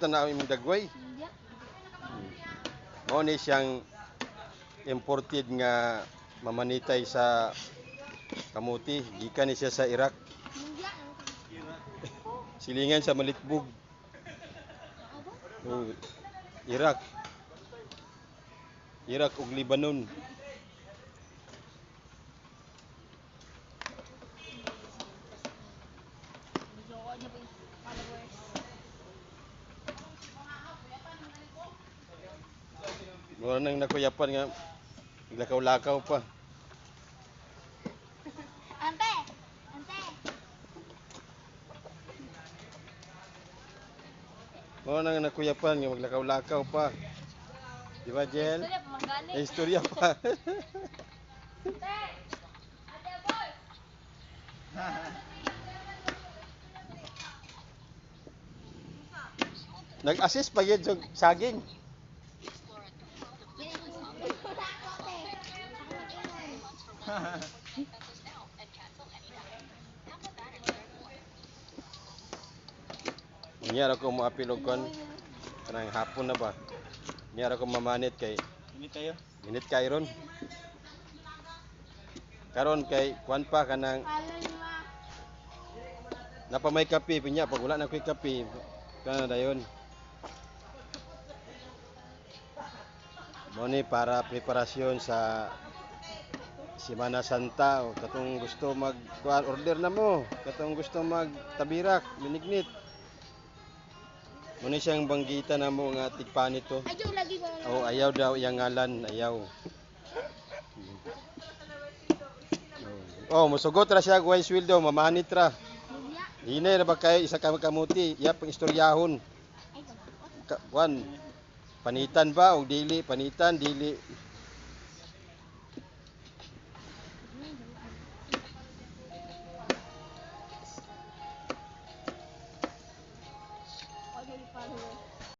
tanaw imong dagway. Mao ni siyang imported nga mamanitay sa kamuti. Gikan ni siya sa Iraq. Silingan sa Malitbug. Oh, Iraq. Iraq ug Lebanon. Ako niya yung followers. Mura nang nakuyapan nga lakaw-lakaw pa. Ante! Ante! Mura nang nakuyapan nga maglakaw-lakaw pa. Di ba, Jel? Na, pamangganit. May istorya pa. Ante! Ante, boy! Nag-assist pa yun sa saging. Niya ako maapil og kon kanang hapon na ba. Niya ako mamanit kay Ini tayo. minit kay ron. Karon kay kuan pa kanang napamay kape pinya pag wala na ko'y kape kana dayon. Mo ni para preparasyon sa Semana Santa o katong gusto mag order na mo. Katong gusto mag tabirak minignit. Mo ni siyang banggita na mo nga tigpanit to Ayaw lagi ko. oh ayaw daw iyang ngalan ayaw. Oh musugot ra siya guys wildo mamanit ra Hindi. Hinay na ba kayo isa ka kamuti iya pang istoryahon. Ka- kuan panitan ba o dili panitan dili